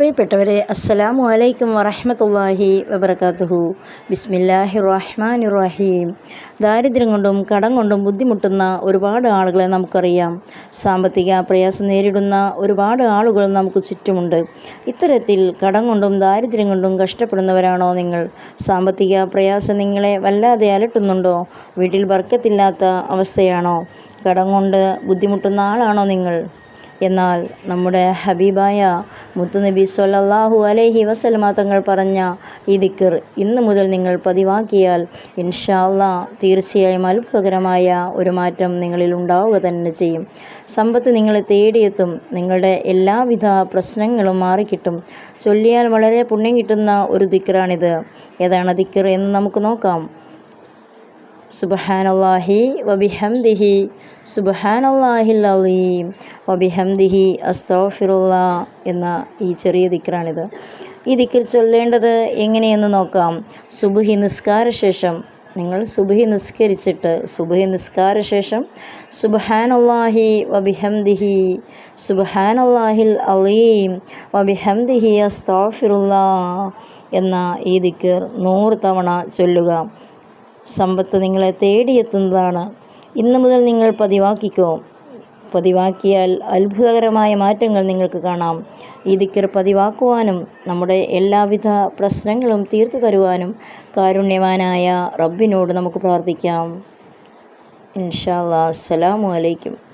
പ്രിയപ്പെട്ടവരെ അസ്സലാമു അലൈക്കും വറഹമത്തല്ലാഹി വബർക്കാത്തുഹു ബിസ്മില്ലാഹി റഹ്മാൻ റഹീം ദാരിദ്ര്യം കൊണ്ടും കടം കൊണ്ടും ബുദ്ധിമുട്ടുന്ന ഒരുപാട് ആളുകളെ നമുക്കറിയാം. സാമ്പത്തിക പ്രയാസം നേരിടുന്ന ഒരുപാട് ആളുകൾ നമുക്ക് ചുറ്റുമുണ്ട്. ഇത്തരത്തിൽ കടം കൊണ്ടും ദാരിദ്ര്യം കൊണ്ടും കഷ്ടപ്പെടുന്നവരാണോ നിങ്ങൾ? സാമ്പത്തിക പ്രയാസം നിങ്ങളെ വല്ലാതെ അലട്ടുന്നുണ്ടോ? വീട്ടിൽ വർക്കത്തില്ലാത്ത അവസ്ഥയാണോ? കടം കൊണ്ട് ബുദ്ധിമുട്ടുന്ന ആളാണോ നിങ്ങൾ? എന്നാൽ നമ്മുടെ ഹബീബായ മുത്തുനബി സൊല്ലാഹു അലൈഹി വസല്ലമ തങ്ങൾ പറഞ്ഞ ഈ ദിക്കർ ഇന്ന് മുതൽ നിങ്ങൾ പതിവാക്കിയാൽ ഇൻഷാല്ല തീർച്ചയായും അത്ഭുതകരമായ ഒരു മാറ്റം നിങ്ങളിൽ ഉണ്ടാവുക തന്നെ ചെയ്യും. സമ്പത്ത് നിങ്ങളെ തേടിയെത്തും. നിങ്ങളുടെ എല്ലാവിധ പ്രശ്നങ്ങളും മാറിക്കിട്ടും. ചൊല്ലിയാൽ വളരെ പുണ്യം കിട്ടുന്ന ഒരു ദിക്കറാണിത് ഏതാണ് ദിക്കർ എന്ന് നമുക്ക് നോക്കാം. സുബഹാനല്ലാഹി വബിഹംദിഹി സുബഹാനല്ലാഹിൽ അലീം വബിഹംദിഹി അസ്തോഫിറുള്ള എന്ന ഈ ചെറിയ ദിക്കറാണിത് ഈ ദിക്കർ ചൊല്ലേണ്ടത് എങ്ങനെയെന്ന് നോക്കാം. സുബുഹി നിസ്കാരശേഷം നിങ്ങൾ സുബഹി നിസ്കരിച്ചിട്ട് സുബഹി നിസ്കാരശേഷം സുബഹാനല്ലാഹി വബിഹംദിഹി സുബഹാനല്ലാഹിൽ അലീം വബിഹംദിഹി അസ്തോഫിറുള്ള എന്ന ഈ ദിക്കർ നൂറ് തവണ ചൊല്ലുക. സമ്പത്ത് നിങ്ങളെ തേടിയെത്തുന്നതാണ്. ഇന്നു മുതൽ നിങ്ങൾ പതിവാക്കിക്കോ. പതിവാക്കിയാൽ അത്ഭുതകരമായ മാറ്റങ്ങൾ നിങ്ങൾക്ക് കാണാം. ഈ ദിക്കർ പതിവാക്കുവാനും നമ്മുടെ എല്ലാവിധ പ്രശ്നങ്ങളും തീർത്തു തരുവാനും കാരുണ്യവാനായ റബ്ബിനോട് നമുക്ക് പ്രാർത്ഥിക്കാം. ഇൻഷാ അല്ലാ അസ്സലാമു അലൈക്കും.